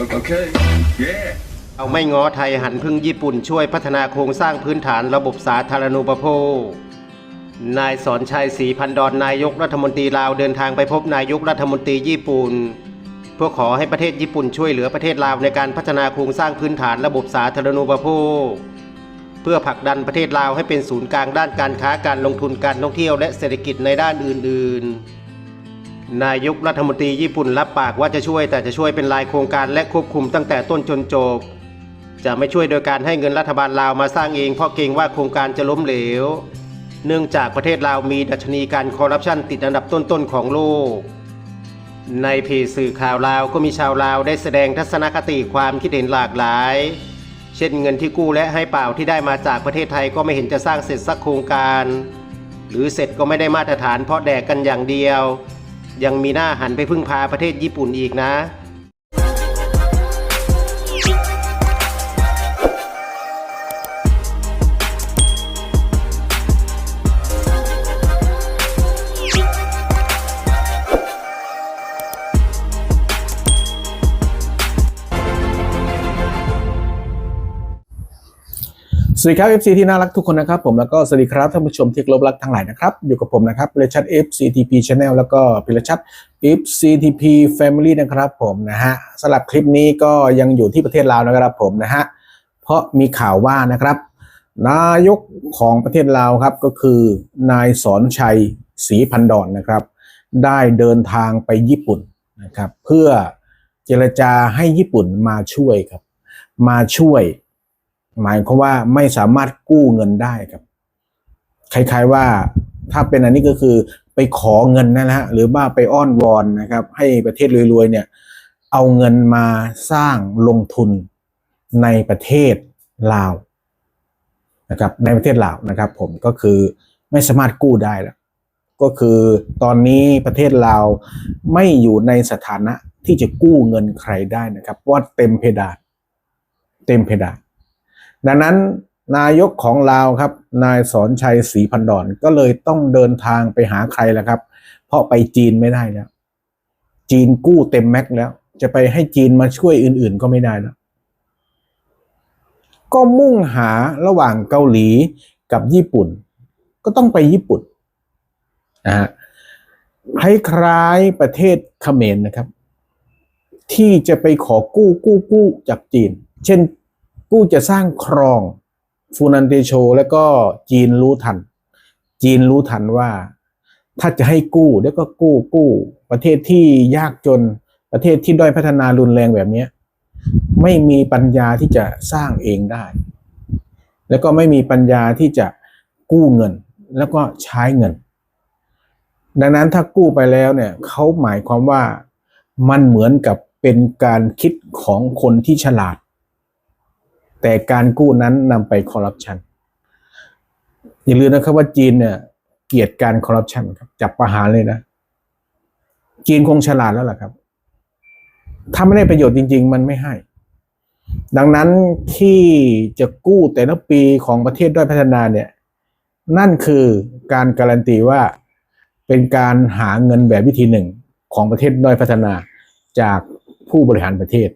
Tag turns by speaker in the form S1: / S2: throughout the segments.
S1: Okay. Yeah.
S2: เอาไม่ง้อไทยหันพึ่งญี่ปุ่นช่วยพัฒนาโครงสร้างพื้นฐานระบบสาธารณูปโภคนายสอนชัยศรีพันดอนนายกรัฐมนตรีลาวเดินทางไปพบนายกรัฐมนตรีญี่ปุ่น เพื่อขอให้ประเทศญี่ปุ่นช่วยเหลือประเทศลาวในการพัฒนาโครงสร้างพื้นฐานระบบสาธารณูปโภค เพื่อผลักดันประเทศลาวให้เป็นศูนย์กลางด้านการค้าการลงทุนการท่องเที่ยวและเศรษฐกิจในด้านอื่น ๆ นายกรัฐมนตรีญี่ปุ่นรับปากว่าจะช่วยแต่จะช่วยเป็นรายโครงการและควบคุมตั้งแต่ต้นจนจบ จะไม่ช่วยโดยการให้เงินรัฐบาลลาวมาสร้างเองเพราะเกรงว่าโครงการจะล้มเหลว เนื่องจากประเทศลาวมีดัชนีการคอร์รัปชันติดอันดับต้นๆของโลก ในเพจสื่อข่าวลาวก็มีชาวลาวได้แสดงทัศนคติความคิดเห็นหลากหลาย เช่นเงินที่กู้และให้เปล่าที่ได้มาจากประเทศไทยก็ไม่เห็นจะสร้างเสร็จสักโครงการ หรือเสร็จก็ไม่ได้มาตรฐานเพราะแดกกันอย่างเดียว ยังมีหน้าหันไปพึ่งพาประเทศญี่ปุ่นอีกนะ
S3: สวัสดีครับ FC ที่น่ารักทุกคนนะครับผมแล้วก็สวัสดีครับท่านผู้ชมที่เคารพรักทั้งหลายนะครับอยู่กับผมนะครับพิรชัด FCTP Channel แล้วก็พิรชัด FCTP Family นะครับผมนะฮะสำหรับคลิปนี้ก็ยังอยู่ที่ประเทศลาวนะครับผมนะฮะเพราะมีข่าวว่านะครับ นายกของประเทศลาวครับก็คือนายสอนชัยศรีพันดอนนะครับ ได้เดินทางไปญี่ปุ่นนะครับ เพื่อเจรจาให้ญี่ปุ่นมาช่วยครับ มาช่วย หมายความว่าไม่สามารถกู้เงินได้ครับ คล้ายๆว่าถ้าเป็นอันนี้ก็คือไปขอเงินนะฮะหรือว่าไปอ้อนวอนนะครับ ให้ประเทศรวยๆเนี่ย เอาเงินมาสร้างลงทุนในประเทศลาวนะครับในประเทศลาวนะครับ ผมก็คือไม่สามารถกู้ได้แล้วก็คือตอนนี้ประเทศลาวไม่อยู่ในสถานะที่จะกู้เงินใครได้นะครับว่าเต็มเพดาน เต็มเพดาน ดังนั้นนายกของลาวครับ นายสอนชัยศรีพันดอนก็เลยต้องเดินทางไปหาใครแล้วครับ เพราะไปจีนไม่ได้แล้ว จีนกู้เต็มแม็กซ์แล้ว จะไปให้จีนมาช่วยอื่นๆก็ไม่ได้แล้ว ก็มุ่งหาระหว่างเกาหลีกับญี่ปุ่น ก็ต้องไปญี่ปุ่นนะฮะคล้ายๆประเทศเขมรนะครับ ที่จะไปขอกู้กู้กู้จากจีน เช่น กู้จะสร้างครองฟูนันเตโช แล้วก็จีนรู้ทัน จีนรู้ทันว่า ถ้าจะให้กู้แล้วก็กู้กู้ ประเทศที่ยากจนประเทศที่ด้อยพัฒนารุนแรงแบบนี้ไม่มีปัญญาที่จะสร้างเองได้ แล้วก็ไม่มีปัญญาที่จะกู้เงิน แล้วก็ใช้เงิน ดังนั้นถ้ากู้ไปแล้วเนี่ยเขาหมายความว่ามันเหมือนกับเป็นการคิดของคนที่ฉลาด แต่การกู้นั้นนำไปคอร์รัปชันอย่าลืมนะครับว่าจีนเนี่ยเกลียดการคอร์รัปชันครับจับประหารเลยนะ จีนคงฉลาดแล้วล่ะครับ ถ้าไม่ได้ประโยชน์จริง ๆ มันไม่ให้ ดังนั้นที่จะกู้แต่ละปีของประเทศด้อยพัฒนาเนี่ย นั่นคือการการันตีว่าเป็นการหาเงินแบบวิธีหนึ่งของประเทศด้อยพัฒนาจากผู้บริหารประเทศ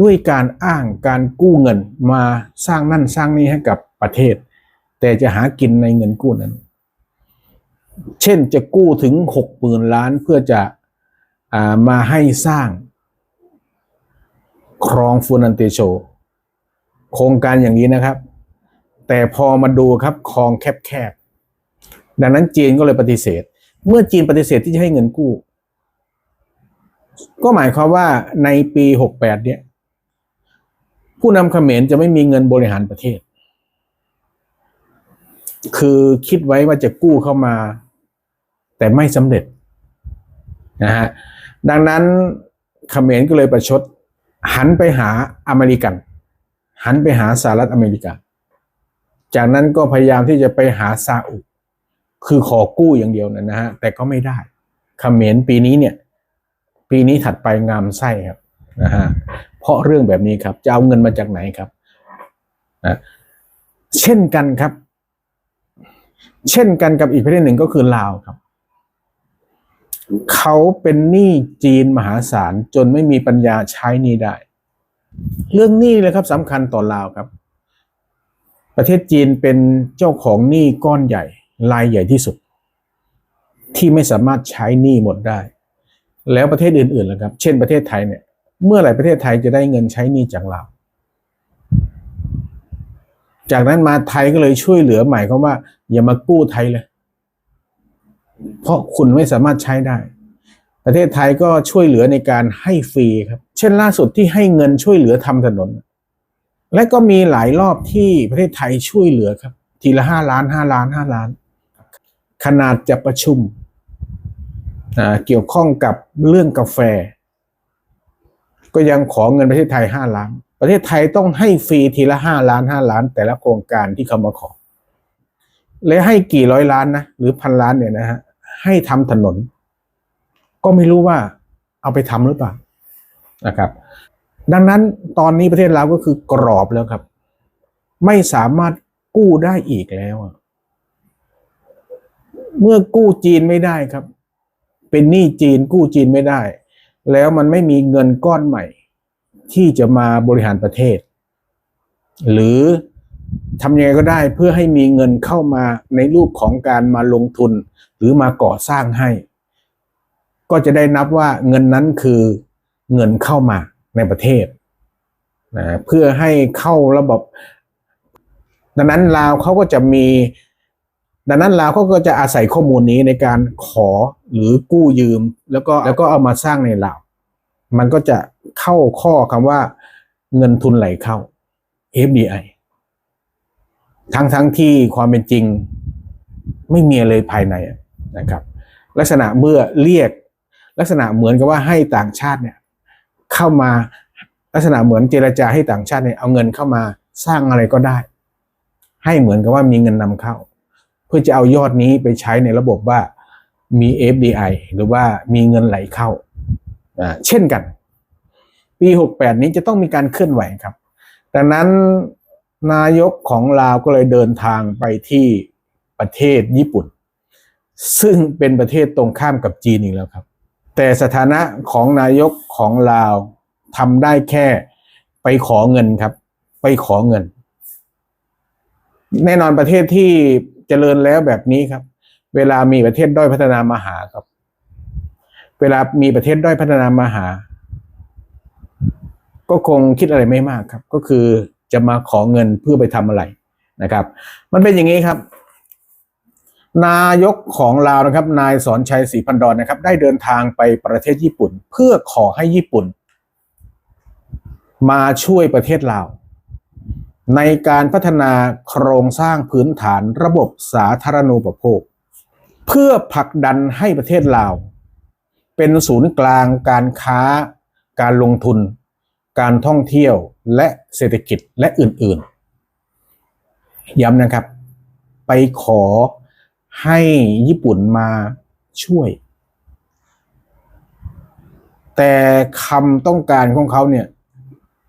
S3: ด้วยการอ้างการกู้เงินมาสร้างนั่นสร้างนี่ให้กับประเทศ แต่จะหากินในเงินกู้นั้น เช่นจะกู้ถึงหกหมื่นล้านเพื่อจะอามาให้สร้างครองฟูนันเตโช โครงการอย่างนี้นะครับ แต่พอมาดูครับคลองแคบๆดังนั้นจีนก็เลยปฏิเสธ เมื่อจีนปฏิเสธที่จะให้เงินกู้ ก็หมายความว่าในปี 68 เนี่ย ผู้นำเขมรจะไม่มีเงินบริหารประเทศ คือคิดไว้ว่าจะกู้เข้ามา แต่ไม่สำเร็จนะฮะดังนั้นเขมรก็เลยประชด หันไปหาอเมริกัน หันไปหาสหรัฐอเมริกา จากนั้นก็พยายามที่จะไปหาซาอุ คือขอกู้อย่างเดียวนะฮะแต่ก็ไม่ได้เขมรปีนี้เนี่ย ปีนี้ถัดไปงามไส้ครับนะฮะ ราะเรื่องแบบนี้ครับ จะเอาเงินมาจากไหนครับนะเช่นกันครับ เช่นกันกับอีกประเทศหนึ่งก็คือลาวครับ เขาเป็นหนี้จีนมหาศาลจนไม่มีปัญญาใช้หนี้ได้ เรื่องหนี้เลยครับสำคัญต่อลาวครับ ประเทศจีนเป็นเจ้าของหนี้ก้อนใหญ่รายใหญ่ที่สุด ที่ไม่สามารถใช้หนี้หมดได้ แล้วประเทศอื่นๆล่ะครับ เช่นประเทศไทยเนี่ย เมื่อไหร่ประเทศไทยจะได้เงินใช้หนี้จากลาจากนั้นมาไทยก็เลยช่วยเหลือใหม่เขาว่า อย่ามากู้ไทยเลย เพราะคุณไม่สามารถใช้ได้ ประเทศไทยก็ช่วยเหลือในการให้ฟรีครับ เช่นล่าสุดที่ให้เงินช่วยเหลือทำถนน และก็มีหลายรอบที่ประเทศไทยช่วยเหลือครับ ทีละห้าล้านห้าล้านห้าล้าน ขนาดจะประชุมเกี่ยวข้องกับเรื่องกาแฟ ก็ยังขอเงินประเทศไทยห้าล้าน ประเทศไทยต้องให้ฟรีทีละห้าล้านห้าล้าน แต่ละโครงการที่เขามาขอ และให้กี่ร้อยล้านนะหรือพันล้านเนี่ยนะฮะให้ทำถนน ก็ไม่รู้ว่าเอาไปทำหรือเปล่านะครับ ดังนั้นตอนนี้ประเทศเราวก็คือกรอบแล้วครับ ไม่สามารถกู้ได้อีกแล้วเมื่อกู้จีนไม่ได้ครับ เป็นหนี้จีนกู้จีนไม่ได้ แล้วมันไม่มีเงินก้อนใหม่ ที่จะมาบริหารประเทศ หรือทำยังไงก็ได้เพื่อให้มีเงินเข้ามาในรูปของการมาลงทุน หรือมาก่อสร้างให้ ก็จะได้นับว่าเงินนั้นคือเงินเข้ามาในประเทศนะเพื่อให้เข้าระบบ ดังนั้นลาวเขาก็จะมี ดังนั้นลาวเขาก็จะอาศัยข้อมูลนี้ในการขอ หรือกู้ยืมแล้วก็แล้วก็เอามาสร้างในลาวมันก็จะเข้าข้อคำว่าเงินทุนไหลเข้า FDI ทั้งทั้งที่ความเป็นจริงไม่มีอะไรภายในนะครับ ลักษณะเมื่อเรียกลักษณะเหมือนกับว่าให้ต่างชาติเนี่ยเข้ามาลักษณะเหมือนเจรจาให้ต่างชาติเนี่ยเอาเงินเข้ามาสร้างอะไรก็ได้ ให้เหมือนกับว่ามีเงินนำเข้า เพื่อจะเอายอดนี้ไปใช้ในระบบว่า มี FDI หรือว่ามีเงินไหลเข้า เช่นกัน ปี 68 นี้จะต้องมีการเคลื่อนไหวครับดังนั้นนายกของลาวก็เลยเดินทางไปที่ประเทศญี่ปุ่น ซึ่งเป็นประเทศตรงข้ามกับจีนอีกแล้วครับ แต่สถานะของนายกของลาวทำได้แค่ไปขอเงินครับ ไปขอเงิน แน่นอนประเทศที่เจริญแล้วแบบนี้ครับ เวลามีประเทศด้อยพัฒนามาหาครับ เวลามีประเทศด้อยพัฒนามาหา ก็คงคิดอะไรไม่มากครับ ก็คือจะมาขอเงินเพื่อไปทำอะไรนะครับ มันเป็นอย่างนี้ครับ นายกของลาวนะครับ นายสอนชัยศรีพันดอนนะครับ ได้เดินทางไปประเทศญี่ปุ่น เพื่อขอให้ญี่ปุ่น มาช่วยประเทศลาวในการพัฒนาโครงสร้างพื้นฐานระบบสาธารณูปโภค เพื่อผลักดันให้ประเทศลาว เป็นศูนย์กลางการค้า การลงทุน การท่องเที่ยวและเศรษฐกิจและอื่นๆ ย้ำนะครับ ไปขอให้ญี่ปุ่นมาช่วย แต่คำต้องการของเขาเนี่ย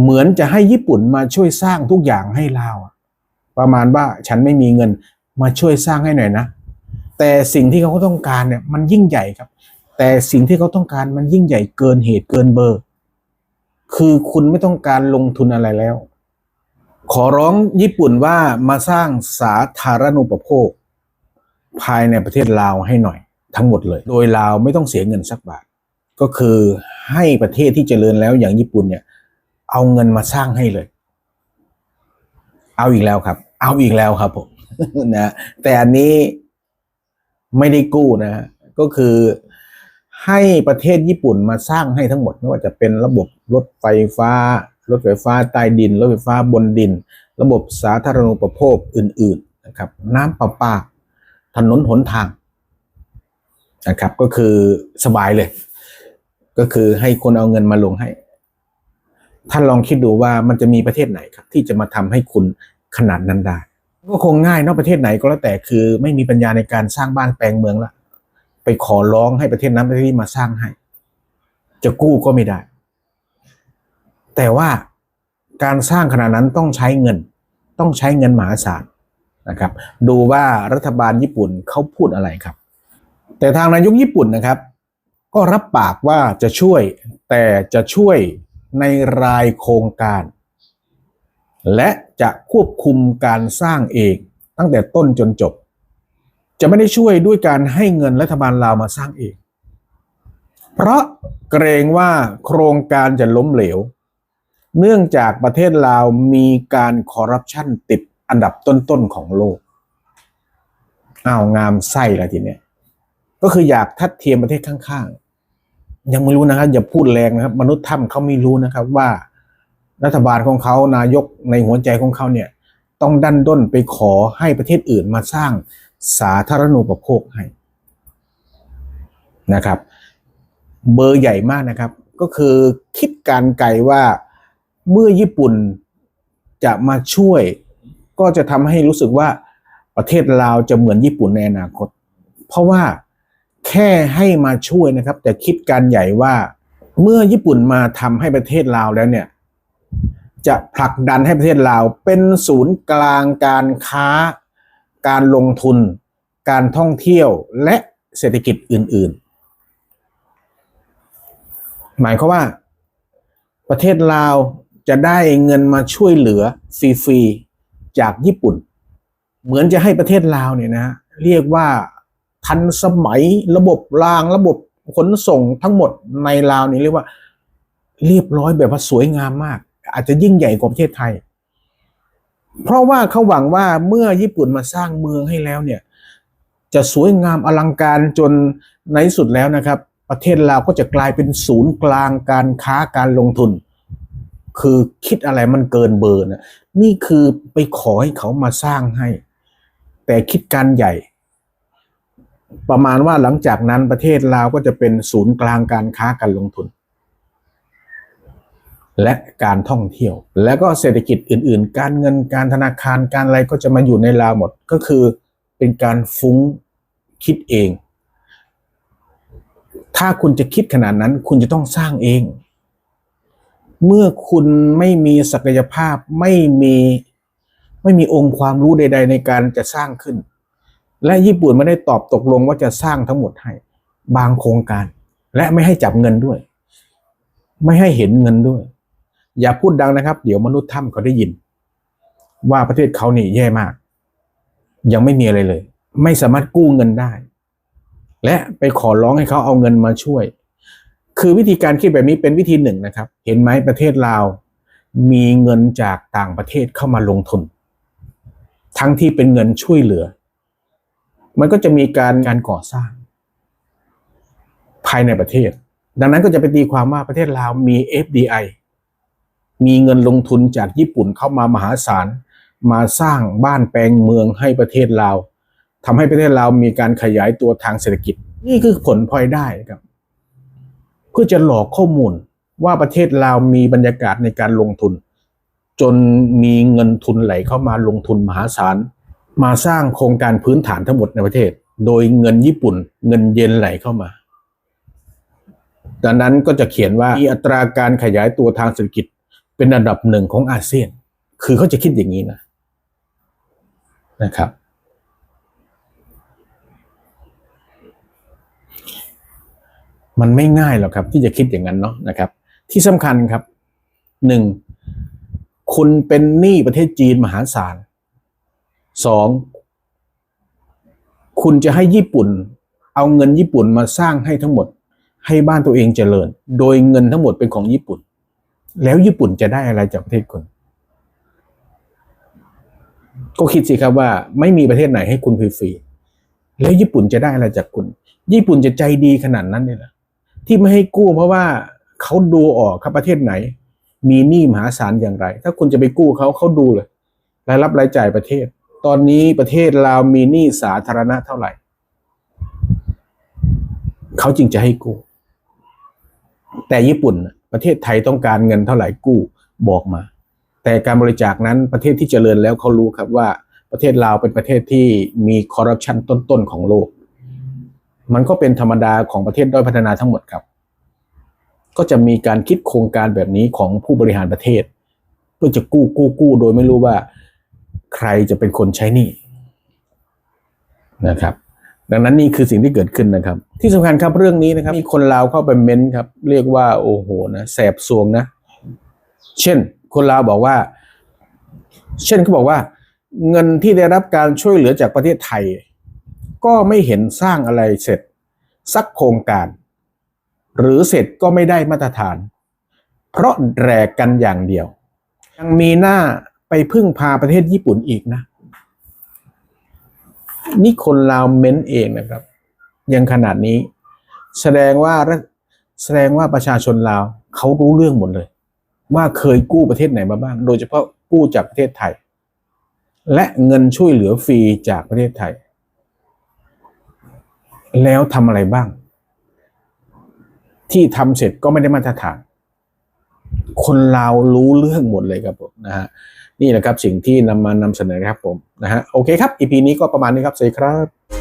S3: เหมือนจะให้ญี่ปุ่นมาช่วยสร้างทุกอย่างให้ลาวประมาณว่าฉันไม่มีเงินมาช่วยสร้างให้หน่อยนะ แต่สิ่งที่เขาต้องการเนี่ยมันยิ่งใหญ่ครับ แต่สิ่งที่เขาต้องการมันยิ่งใหญ่เกินเหตุเกินเบอร์ คือคุณไม่ต้องการลงทุนอะไรแล้ว ขอร้องญี่ปุ่นว่ามาสร้างสาธารณูปโภค ภายในประเทศลาวให้หน่อย ทั้งหมดเลย โดยลาวไม่ต้องเสียเงินสักบาท ก็คือให้ประเทศที่เจริญแล้วอย่างญี่ปุ่นเนี่ยเอาเงินมาสร้างให้เลย เอาอีกแล้วครับ เอาอีกแล้วครับผมนะแต่อันนี้ ไม่ได้กู้นะฮะก็คือให้ประเทศญี่ปุ่นมาสร้างให้ทั้งหมดไม่ว่าจะเป็นระบบรถไฟฟ้ารถไฟฟ้าใต้ดินรถไฟฟ้าบนดิน ระบบสาธารณูปโภคอื่นๆนะครับน้ำประปาถนนหนทางนะครับก็คือสบายเลย ก็คือให้คนเอาเงินมาลงให้ ท่านลองคิดดูว่ามันจะมีประเทศไหนครับ ที่จะมาทำให้คุณขนาดนั้นได้ ก็คงง่ายนอกประเทศไหนก็แล้วแต่คือไม่มีปัญญาในการสร้างบ้านแปลงเมืองละไปขอร้องให้ประเทศนั้นประเทศนี้มาสร้างให้ จะกู้ก็ไม่ได้ แต่ว่าการสร้างขนาดนั้นต้องใช้เงิน ต้องใช้เงินมหาศาลนะครับ ดูว่ารัฐบาลญี่ปุ่นเขาพูดอะไรครับ แต่ทางนายกญี่ปุ่นนะครับ ก็รับปากว่าจะช่วยแต่จะช่วยในรายโครงการ และจะควบคุมการสร้างเองตั้งแต่ต้นจนจบ จะไม่ได้ช่วยด้วยการให้เงินรัฐบาลลาวมาสร้างเอง เพราะเกรงว่าโครงการจะล้มเหลว เนื่องจากประเทศลาวมีการคอร์รัปชันติดอันดับต้นๆของโลกอ้าวงามไส้ละทีเนี้ยก็คืออยากทัดเทียมประเทศข้างๆ ยังไม่รู้นะครับอย่าพูดแรงนะครับ มนุษย์ถ้ำเขาไม่รู้นะครับว่า รัฐบาลของเขานายกในหัวใจของเขาเนี่ยต้องดันด้นไปขอให้ประเทศอื่นมาสร้างสาธารณูปโภคให้นะครับ เบอร์ใหญ่มากนะครับ ก็คือคิดการไกลว่าเมื่อญี่ปุ่นจะมาช่วย ก็จะทำให้รู้สึกว่าประเทศลาวจะเหมือนญี่ปุ่นในอนาคต เพราะว่าแค่ให้มาช่วยนะครับ แต่คิดการใหญ่ว่าเมื่อญี่ปุ่นมาทำให้ประเทศลาวแล้วเนี่ย จะผลักดันให้ประเทศลาวเป็นศูนย์กลางการค้า การลงทุน การท่องเที่ยวและเศรษฐกิจอื่น ๆ หมายความว่า ประเทศลาวจะได้เงินมาช่วยเหลือฟรีๆจากญี่ปุ่น เหมือนจะให้ประเทศลาวเนี่ยนะเรียกว่าทันสมัยระบบรางระบบขนส่งทั้งหมดในลาวนี่เรียกว่า เรียบร้อยแบบว่าสวยงามมาก อาจจะยิ่งใหญ่กว่าประเทศไทย เพราะว่าเขาหวังว่าเมื่อญี่ปุ่นมาสร้างเมืองให้แล้วเนี่ย จะสวยงามอลังการจนในสุดแล้วนะครับ ประเทศลาวก็จะกลายเป็นศูนย์กลางการค้าการลงทุน คือคิดอะไรมันเกินเบอร์นะนี่คือไปขอให้เขามาสร้างให้ แต่คิดการใหญ่ประมาณว่าหลังจากนั้นประเทศลาวก็จะเป็นศูนย์กลางการค้าการลงทุน และการท่องเที่ยว และก็เศรษฐกิจอื่น ๆ การเงินการธนาคารการอะไรก็จะมาอยู่ในลาวหมดก็คือเป็นการฟุ้งคิดเอง ถ้าคุณจะคิดขนาดนั้น คุณจะต้องสร้างเอง เมื่อคุณไม่มีศักยภาพไม่มีไม่มีองค์ความรู้ใด ๆ ในการจะสร้างขึ้น และญี่ปุ่นไม่ได้ตอบตกลงว่าจะสร้างทั้งหมดให้บางโครงการ และไม่ให้จับเงินด้วย ไม่ให้เห็นเงินด้วย อย่าพูดดังนะครับ เดี๋ยวมนุษย์ถ้ำเขาได้ยิน ว่าประเทศเขานี่แย่มาก ยังไม่มีอะไรเลย ไม่สามารถกู้เงินได้ และไปขอร้องให้เขาเอาเงินมาช่วย คือวิธีการคิดแบบนี้เป็นวิธีหนึ่งนะครับ เห็นไหมประเทศลาวมีเงินจากต่างประเทศเข้ามาลงทุน ทั้งที่เป็นเงินช่วยเหลือ มันก็จะมีการการก่อสร้าง ภายในประเทศ ดังนั้นก็จะไปตีความว่าประเทศลาวมี FDI มีเงินลงทุนจากญี่ปุ่นเข้ามามหาศาล มาสร้างบ้านแปลงเมืองให้ประเทศลาวทำให้ประเทศลาวมีการขยายตัวทางเศรษฐกิจ นี่คือผลพลอยได้ครับ เพื่อจะหลอกข้อมูลว่าประเทศลาวมีบรรยากาศในการลงทุน จนมีเงินทุนไหลเข้ามาลงทุนมหาศาล มาสร้างโครงการพื้นฐานทั้งหมดในประเทศ โดยเงินญี่ปุ่น เงินเยนไหลเข้ามาดังนั้นก็จะเขียนว่ามีอัตราการขยายตัวทางเศรษฐกิจ เป็นอันดับหนึ่งของอาเซียน คือเขาจะคิดอย่างนี้นะนะครับ มันไม่ง่ายหรอกครับ ที่จะคิดอย่างนั้นเนาะนะครับ ที่สำคัญครับหนึ่งคุณเป็นหนี้ประเทศจีนมหาศาลสองคุณจะให้ญี่ปุ่น เอาเงินญี่ปุ่นมาสร้างให้ทั้งหมด ให้บ้านตัวเองเจริญ โดยเงินทั้งหมดเป็นของญี่ปุ่น แล้วญี่ปุ่นจะได้อะไรจากประเทศคุณ ก็คิดสิครับว่าไม่มีประเทศไหนให้คุณฟรีๆแล้วญี่ปุ่นจะได้อะไรจากคุณ ญี่ปุ่นจะใจดีขนาดนั้นเลยเหรอที่ไม่ให้กู้เพราะว่าเขาดูออกครับประเทศไหน มีหนี้มหาศาลอย่างไร ถ้าคุณจะไปกู้เขาเขาดูเลยรายรับรายจ่ายประเทศ ตอนนี้ประเทศลาวมีหนี้สาธารณะเท่าไหร่เขาจึงจะให้กู้แต่ญี่ปุ่นนะ ประเทศไทยต้องการเงินเท่าไหร่กู้บอกมา แต่การบริจาคนั้นประเทศที่เจริญแล้วเขารู้ครับว่าประเทศลาวเป็นประเทศที่มีคอร์รัปชันต้นๆของโลก มันก็เป็นธรรมดาของประเทศด้อยพัฒนาทั้งหมดครับ ก็จะมีการคิดโครงการแบบนี้ของผู้บริหารประเทศ เพื่อจะกู้กู้กู้โดยไม่รู้ว่าใครจะเป็นคนใช้หนี้นะครับ ดังนั้นนี่คือสิ่งที่เกิดขึ้นนะครับ ที่สำคัญครับเรื่องนี้นะครับมีคนลาวเข้าไปเม้นครับ เรียกว่าโอ้โหนะแสบซวงนะ เช่น คนลาวบอกว่า เช่นเขาบอกว่า เงินที่ได้รับการช่วยเหลือจากประเทศไทย ก็ไม่เห็นสร้างอะไรเสร็จ สักโครงการ หรือเสร็จก็ไม่ได้มาตรฐาน เพราะแรกกันอย่างเดียว ยังมีหน้าไปพึ่งพาประเทศญี่ปุ่นอีกนะ นี่คนลาวเม้นเองนะครับ ยังขนาดนี้ แสดงว่าแสดงว่าประชาชนลาวเขารู้เรื่องหมดเลย ว่าเคยกู้ประเทศไหนมาบ้าง โดยเฉพาะกู้จากประเทศไทย และเงินช่วยเหลือฟรีจากประเทศไทย แล้วทำอะไรบ้าง ที่ทำเสร็จก็ไม่ได้มาตรฐาน คนลาวรู้เรื่องหมดเลยครับผมนะฮะนี่แหละครับสิ่งที่นำมานำเสนอครับผมนะฮะโอเคครับ EP นี้ก็ประมาณนี้ครับสวัสดีครับ